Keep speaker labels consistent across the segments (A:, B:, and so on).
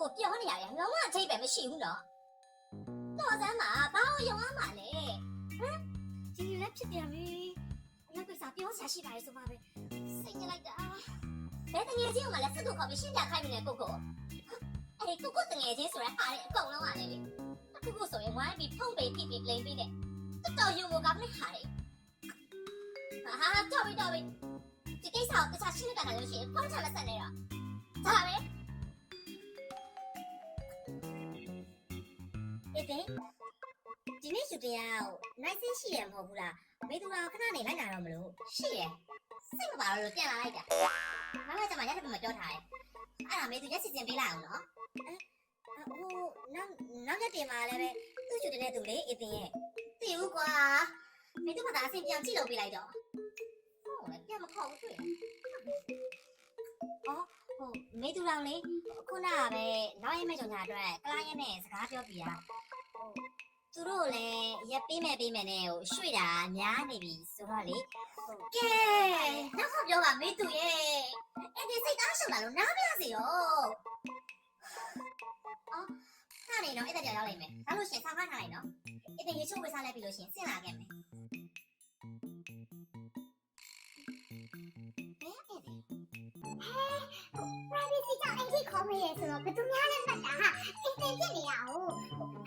A: ကိုကိုပြောနေရတယ်လုံးဝအထိပ်ပဲမရှိဘူးနော်တော်စမ်းမှာဘာလို့ယုံအောင်မလဲဟမ်ဒီလိုလည်းဖြစ်ပြန်ပြီနောက်ကိစ္စပြောဆရာရှိပါလေဆိုမှပဲစိတ်ညစ်လိုက်တာဘယ်တငယ်ချင်းကမှလည်းစစ်ကိုခေါ်ပြီးရှင်းပြခိုင်းနေတယ်ကိုကိုအဲ့ဒီကိုကိုတငယ်ချင်းဆိုရဟာလေအကုန်လုံးကလည်းလေကိုကိုဆိုရင်ဝိုင်းပြီးဖုန်းပေးပြီးပြီး play ပြီးတဲ့တော်တော်ယုံကိုကောင်းနေဟာလေဟာတော့ပြီတော့ပြီဒီကိစ္စကိုတခြားရှင်းပြတာလို့ရှိရင်ဖုန်းချလက်ဆက်နေတော့ဒါပဲ
B: အေးတဲ့ဒီနေ့ရှူတင်ရအောင်နိုင်စင်းရှိရမဟုတ်ဘူးလားမေသူတော်ခဏနေလိုက်လာတော့မလို့
A: ရှိတယ်စိတ်မပါလို့ပြန်လာလိုက်တာမမကကျမရက်တပမပြောထားတယ်အဲ့ဒါမေသူရက်စီစဉ်ပေးလိုက်အောင်နော်
B: ဟိုနောက်နောက်ရက်တင်မှာလည်းပဲသူ့ရှူတင်တဲ့သူလေအေးတင်ရဲ့
A: သိဘူးကွာမေသူကသာအဆင်ပြောင်းကြည့်လို့ပေးလိုက်တော့ဟုတ်လေပြန်မခေါ်ဘူးတွေ့
B: ဟိုမေသူတော်လေခုနကပဲနောက်ရက်မဲ့ကြောင့်ညာအတွက်ကလာရက်နဲ့စကားပြောပြရဟိုသူတို့လည်းရက်ပေးမယ်ပေးမယ်နဲ့ဟိုရွှေ့တာများနေပြီဆိုတော့လေ
A: ကဲနောက်ခေါ်ပြောပါမေသူရဲ့အဲ့ဒီစိတ်အားရှုံလာလို့နားမရစေရောအော်ခါနေတော့အဲ့ဒါကြောင့်ရောက်လိုက်မယ်ဒါလို့ရှင်ဆောင်းကားထားလိုက်နော်အဲ့ဒါရေချိုးဝေးစားလိုက်ပြီလို့ရှင်စဉ်းလာခဲ့မယ်
C: privacy ကြောင့်အင်ကြီးခေါ်မေးရဆိုတော့ဘယ်သူများလဲမှတ်တာဟာအင်တင်ဖြစ်နေရအောင်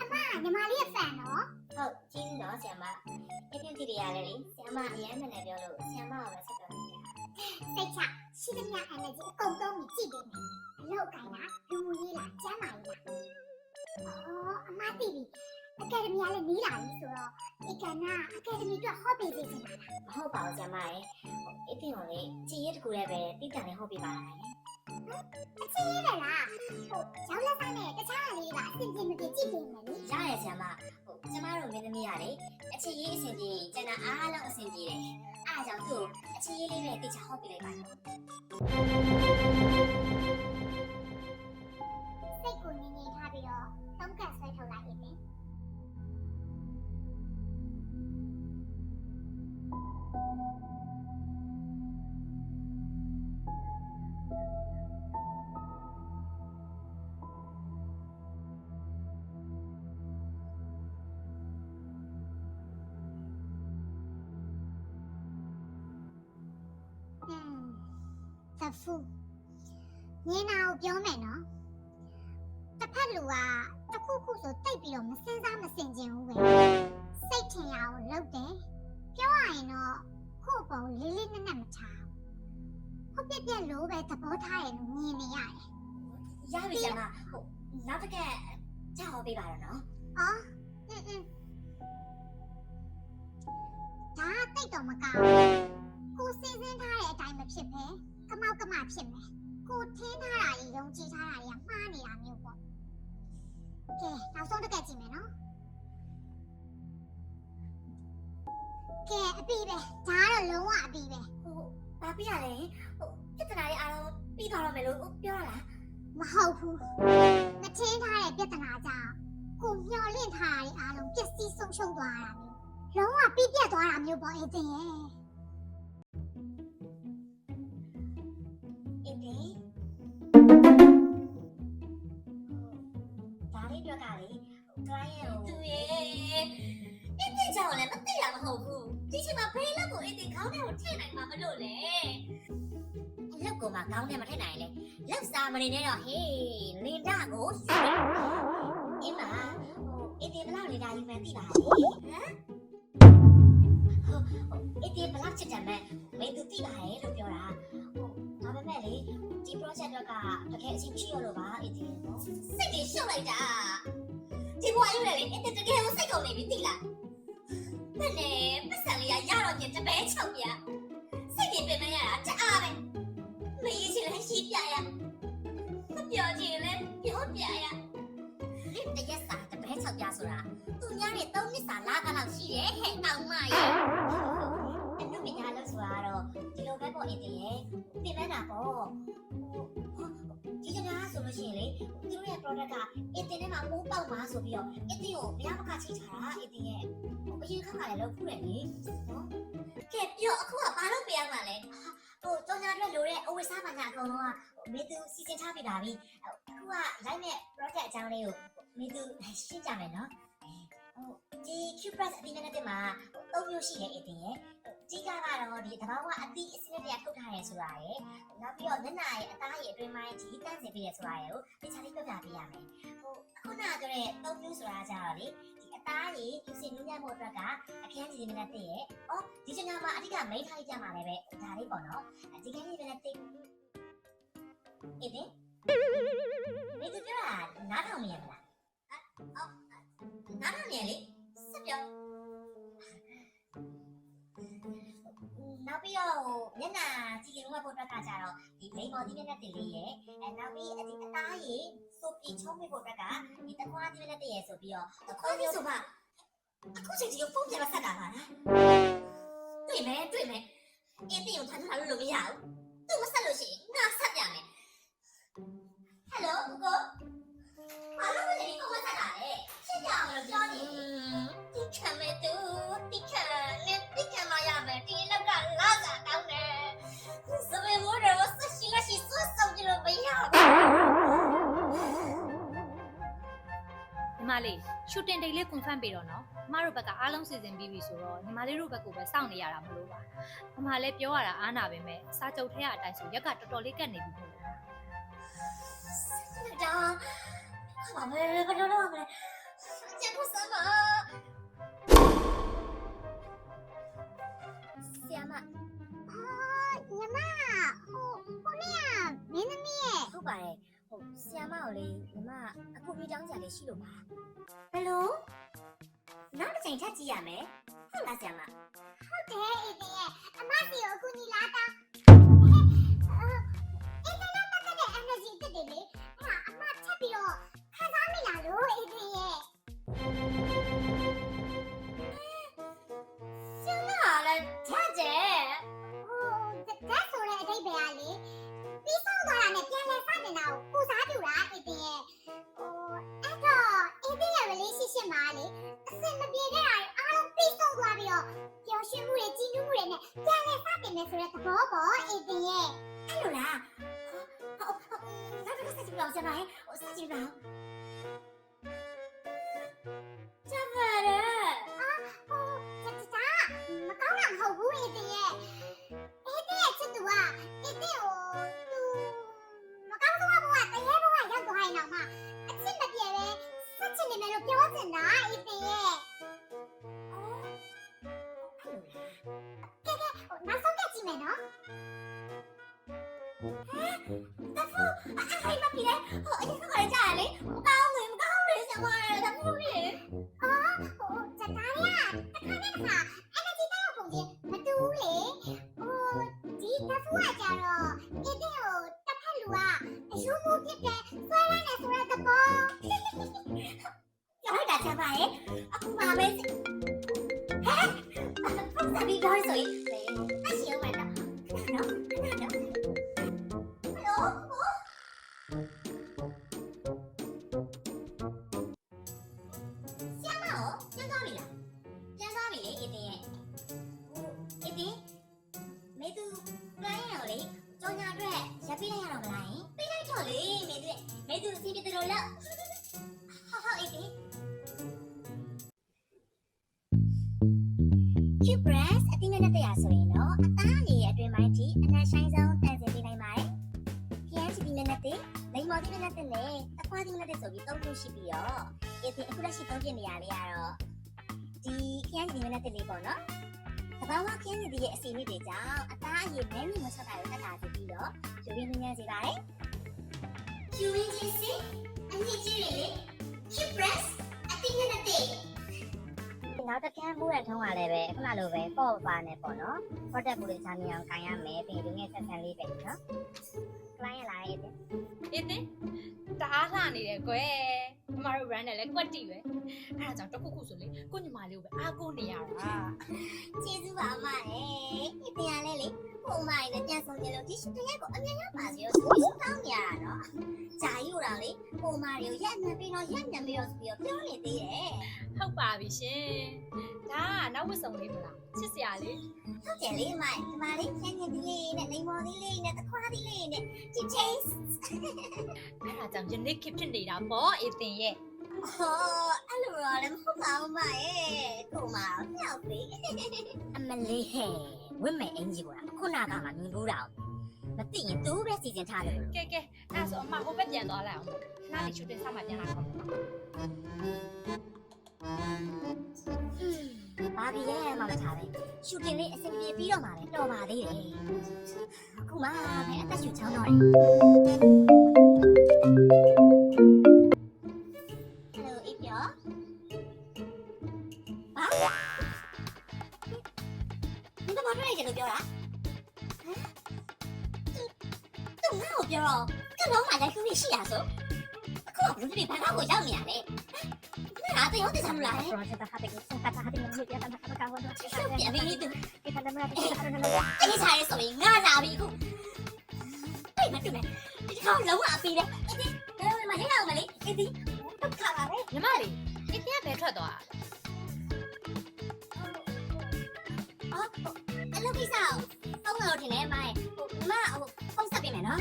C: အမကညီမလေးရဲ့ fan နော်
B: ဟုတ်ကျင်းတော့ဆရာမအပြင်တီရရတယ်လေဆရာမအရင်မှလည်းပြောလို့ဆရာမကပဲဆက်ပြောနေတာ
C: စိတ်ချရှိသမျှ energy အကုန်သုံးပြီးကြည့်ပေးမယ်အလောက်ကိုင်းလားလူမှုရေးလားကျမ်းမာရေးလားအော်အမသိပြီ အကယ်ဒမီကလည်းနီးလာပြီဆိုတော့ဒီကနာအကယ်ဒမီအတွက်ဟောပေးစေချင်တာ
B: မဟုတ်ပါဘူးဆရာမရဲ့အပြင်ကိုလေကြည်ရတကူလည်းပဲတိတန်လေးဟုတ်ပြပါလား
C: အချင်းရလားဟိုရောက်လက်ဆိုင်နဲ့တခြားအလေးကအဆင်ပြေမပြေကြည့်ပေးမယ်လေ
B: ရရဆရာမဟိုကျမတို့မင်းသမီးရလေအချစ်ရေးအဆင်ပြေရင်ကျန်တာအားလုံးအဆင်ပြေတယ်အားကြောင့်သူ့အချစ်ရေးလေးပဲတိချဟုတ်ပြလိုက်ပါတော့
C: စိတ်ကိုငြိမ်ငြိမ်ထားပြီးတော့သုံးကတ်ဆွဲထုတ်လိုက်ရင် သဖူညင်နာကိုပြောမယ်နော်တစ်ဖက်လူကတစ်ခုခုဆိုတိတ်ပြီးတော့မစင်စားမစင်ကျင်ဘူးပဲ လုပ်ထားတယ်လို့မြင်နေရတယ်
B: ရပြီဆရာမဟိုနောက်တစ်ခါကြောက်အောင်ပေးပါတော့နော်။
C: အော်အင်းအင်းဒါကတိတ်တော့မကောင်းဘူး။ကိုစဉ်းစားထားတဲ့အတိုင်းမဖြစ်ပဲကမောက်ကမဖြစ်မယ်။ကိုထင်းထားတာကြီးယုံကြည်ထားတာကြီးကမှားနေတာမျိုးပေါ့။ကဲနောက်ဆုံးတစ်ခါကြည့်မယ်နော်။ကဲအပီးပဲဒါကတော့လုံးဝအပီးပဲ
B: ဟိုဘာပြရလဲဟိုပြဿနာတွေအားလုံး ပြီးသွားတော့မယ်လို့ပြောရလား
C: မဟုတ်ဘူးမထင်းထားတဲ့ပြဿနာကြောင့်ကိုမျော်လင့်ထားတာတွေအားလုံးပျက်စီးဆုံးရှုံးသွားတာမျိုးလုံးဝပြီးပြတ်သွားတာမျိုးပေါ့အေးတင်ရဲ့
B: အင်းဒီဒါလေးပြောတာလေကလိုင်းရဲ့
A: သူရဲ့အဲ့ဒီကြောင့်လည်းမသိတာမဟုတ်ဘူးဒီချိန်မှာဖေးလက်ကိုအဲ့ဒီခေါင်းထဲကိုထည့်နိုင်မှာမလို့လေ
B: အလုတ် ကိုမှကောင်းတယ်မထက်နိုင်လေလက်စားမနေနဲ့တော့ဟေးလင်တာကိုအင်းမဟိုအင်းဒီဘလောက်လေဒါယူမှန်းသိပါလေဟမ်ဟိုအင်းဒီဘလောက်ချစ်တယ်မဲ့မင်းသူသိပါရဲ့လို့ပြောတာဟိုဒါပေမဲ့လေဒီ project တော့ကတကယ်အချင်းရှိရလို့ပါအင်းဒီနော်
A: စိတ်ကြီးရှုပ်လိုက်တာဒီဘွားရုပ်လည်းအဲ့ဒီတကယ်ကိုစိတ်ကုန်နေပြီသိလားမနဲ့ပတ်စံလေးရရတော့ပြင်တပဲချုပ်ပြစိတ်ကြီးပြင်မရတာတအားပဲ ရှိရင်လေ
B: သူတို့ရဲ့ product ကအင်းတင်ထဲမှာပိုးပေါက်မှာဆိုပြီးတော့အင်းတင်ကိုဘယ်မှမကချိတ်ထားတာအင်းတင်ရဲ့အရင်ခါကလည်းလောက်ခုတယ်လေနော်
A: ကဲပြောအခုကဘာလို့ပြရမှာလဲ
B: ဟိုကြောင်ညာအတွက်လိုတဲ့အဝတ်စားပါညာအကုန်လုံးကမေသူစီစဉ်ထားပြပါပြီအခုကလိုက်မဲ့ project အကြောင်းလေးကိုမေသူရှင်းကြမယ်နော်ဟို ဒီ Q-Press အတိနဲ့တက်မှာသုံးမျိုးရှိတယ်အတင်ရဲ့ကြီးကားကတော့ဒီတဘာဝအတိအစနစ်တရထုတ်ထားရဲဆိုတာရယ်နောက်ပြီးတော့မျက်နှာရဲ့အသားရဲ့အတွင်းပိုင်းဒီတန်းစင်ပြရဲဆိုတာရယ်ကိုတခြားလေးပြပြပေးရမယ်ဟိုအခုနကပြောတဲ့သုံးမျိုးဆိုတာကြတော့လေဒီအသားရည်ပြစင်နူးညံ့ဖို့အတွက်ကအခန်းကြီးနဲ့တက်ရဲ့အော်ဒီချိန်မှာအဓိကမိတ်ထားကြမှာလည်းပဲဒါလေးပေါ့နော်ဒီကနေ့လည်းတက်အေးတယ်မေသူပြောတာနားထောင်နေရမလားအော် နားထောင်နေလေစပြောနောက်ပြီးတော့မျက်နှာကြည့်ကြလို့ဖို့အတွက်ကကြတော့ဒီလိမ်မော်ဒီမျက်နှာတင်လေးရဲ့အဲနောက်ပြီးအဒီအသားရည်ဆိုပြီးချုံးမိဖို့အတွက်ကဒီတခွားဒီမျက်နှာတင်ရဲ့ဆိုပြီးတော့တခွားဒီဆိုပါအခုချိန်ကြီးဖုန်းပြန်ဆက်တာပါလားတွေ့မယ်တွေ့မယ်အင်းတင်ကိုထမ်းထားလို့လို့မရဘူးသူမဆက်လို့ရှိရင်ငါ ဒီခံမဲ့သူဒီခံနဲ့ဒီခံမရမယ်ဒီလောက်ကလာတာတောင်းတယ်စပယ်မိုးတော့ဆက်ရှိလက်ရှိဆွတ်ဆောင်ကြလို့မရဘူး
D: ညီမလေးရှူတင်ဒိတ်လေး confirm ပေးတော့နော်ညီမတို့ဘက်ကအားလုံးစီစဉ်ပြီးပြီဆိုတော့ညီမလေးတို့ဘက်ကပဲစောင့်နေရတာမလို့ပါညီမလေးပြောရတာအားနာပဲမဲ့စာကြုပ်ထဲကအတိုင်းဆိုရက်ကတော်တော်လေးကတ်နေပြီဖြစ်နေတာ
B: ဒါဘာလဲဘာလို့လဲဘာလဲကျန်ဖို့စမ်းပါ ဆီယမ
C: အော်ညီမဟိုကိုနေကမင်းသမီးရဲ့
B: ဟုတ်ပါတယ်ဟိုဆီယမကိုလေညီမအကူကြီးတောင်းကြလေးရှိလို့ပါဘယ်လိုနောက်တစ်ချိန်ထပ်ကြည့်ရမယ်ဟုတ်လားဆီယမ
C: ဟုတ်တယ်အေးတင်ရဲ့အမစီကိုအခုညီလာတာအော်အေးတင်နဲ့ပတ်သက်တဲ့ energy တက်တယ်လေအဲ့ဒါအမချက်ပြီးတော့ခံ စားမိလာလို့အေးတင်ရဲ့
B: ဆ
C: ရာမရောပြန်သွားပြီ
B: လားပြ
C: န်သွား
B: ပြီလေအတင်းရဲ့ဟိုအတင်းမေသူလိုင်းရလေကြောင်ညာအတွက်ရပ်ပေးလိုက်ရတော့မလားယင်ပေးလိုက်တော့လေမေသူမေသူအစီအပြေတော်လောက်ဟာဟာအတင်း Cute breast အတိမနဲ့တရားဆိုရင်တော့အသား လိမ္မော်ဒီမနဲ့တဲ့နဲ့အခွားဒီမနဲ့တဲ့ဆိုပြီးသုံးခုရှိပြီးတော့ဒီဒီအခုလက်ရှိသုံးပြနေရလေးကတော့ဒီ PN ချီမနဲ့တဲ့လေးပေါ့နော်။တဘာဝ PN ချီရဲ့အစီအမတွေကြောင့်အသားအရည်မဲမြင့်မဆက်တာကိုတက်တာစီပြီးတော့ယူရင်းညံ့စေပါတယ်။ယူရင်းချင်းစီအမြင့်ကြီးတွေလေ Cute breast အတိမနဲ့တဲ့ နောက်တစ်ခါမှုရထုံးရလည်းပဲခုနလိုပဲပေါ့ပါနေပေါ့နော် product ပူလေးချာနေအောင်ကန်ရမယ်ပြီးရင်ဒီငယ်ဆက်ဆံလေးပဲနော် client လာရဲ့
D: အေးတင်တအားလှနေတယ်ကွယ်မမတို့ brand နဲ့လည်းကွက်တီပဲအဲ့ဒါကြောင့်တစ်ခုခုဆိုလေကိုညီမလေးကိုပဲအားကိုးနေရတာ
B: ကျေးဇူးပါအမရဲ့ဒီပြန်လဲလေပုံမိုင်းနဲ့ပြန်ဆုံးကြလို့ဒီရှင်တရက်ကိုအမြင်ရပါစေရောဆိုပြီးတောင်းနေရတာနော်ဂျာယူ တာလေပုံမိုင်းကိုရက်နေပြီးတော့ရက်နေပြီးတော့ဆိုပြီးတော့ပြောနေသေးတယ်
D: ဟုတ်ပါပြီရှင်ဒါကနောက်ဝတ်စုံလေးမလားချစ်စရာလေး
B: ဟုတ်တယ်လေအမဒီမှာလေးညညဒီလေးနဲ့လိမ္မော်ဒီလေးနဲ့တခွားဒီလေးနဲ့ဒီ taste
D: အဲ့ဒါကြောင့်ယနေ့ခေတ်ဖြစ်နေတာပေါ့အေတင်ရဲ့
B: ဟောအဲ့လိုတော့လည်းမဟုတ်ပါဘူးမရဲ့ကိုမမြောက်ပြီအမလေးဟဲ့ဝင့်မဲ့အင်ကြီးကခုနကမှမြင်လို့တာ မသိရင်သူပဲစီစဉ်ထားတယ်လို့
D: ကဲကဲအဲ့ဒါဆိုအမဟိုဘက်ပြန်သွားလိုက်အောင်ခဏလေးရှူတင်ဆက်မှပြန်လာတော့
B: ဘာပြီးရဲမှမထားပဲရှူတင်လေးအစင်ပြေပြီးတော့မှပဲတော်ပါသေးတယ်အခုမှပဲအသက်ရှူချောင်းတော့တယ်
C: Kita na mara kita na na.
B: အေးစားရဲဆိုရင်ငါလာပြီအခုပြေးမတူနဲ့ဒီကောင်လုံးဝအပီးတယ်အေးဒီဘယ်လိုမှရအောင်မလေးအေးဒီတော့ခါပါပဲ
D: ညီမလေးအေတင်ကဘယ်ထွက်သွား
B: အော်အလုပ်ကိစ္စအောင်တောင်းတော့ထင်တယ်မိုင်းဟိုမဟိုပုံစပ်ပေးမယ်နော်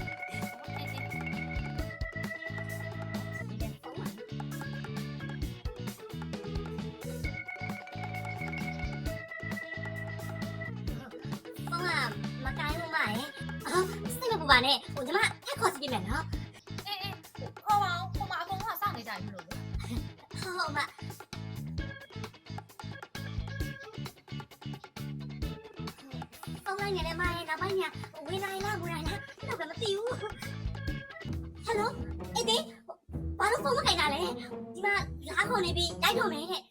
B: ရဲ့အော်စိတ်မပူပါနဲ့ဟိုညီမထက်ခေါ်စီပေးမယ်နော်
D: အေးအေးဟောပါအောင်ဟိုမှာအကုန်လုံးကစောင့်နေကြပြီမလို့လေ
B: ဟုတ်မပုံလိုက်နေတယ်မရဲ့နောက်ပိုင်းညဝင်နိုင်လားဝင်နိုင်လားတော့မသိဘူးဟယ်လိုအေးဒီဘာလို့ဖုန်းမခိုင်တာလဲဒီမှာလာခေါ်နေပြီတိုက်တော့မယ်တဲ့ဟမ်အဲ့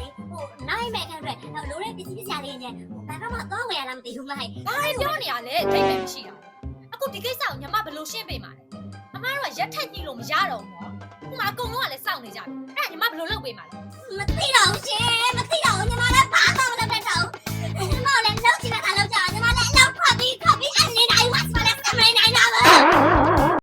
B: လေဟိုနိုင်မဲ့ခံအတွက်လိုတဲ့ပစ္စည်းပစ္စည်းလေးနဲ့ဘန်ကောက်မှာသွားဝယ်ရလားမသိဘူးမိုက်
D: ဘာလဲပြောနေရလဲအိမ်မယ်မရှိတာအခုဒီကိစ္စကိုညီမဘယ်လိုရှင်းပေးမှာလဲအမတို့ကရက်ထက်ကြီးလို့မရတော့ဘူးနော်ခုမှအကုန်လုံးကလည်းစောင့်နေကြပြီအဲ့ဒါညီမဘယ်လိုလုပ်ပေးမှာလဲ
B: မသိတော့ဘူးရှင်မသိတော့ဘူး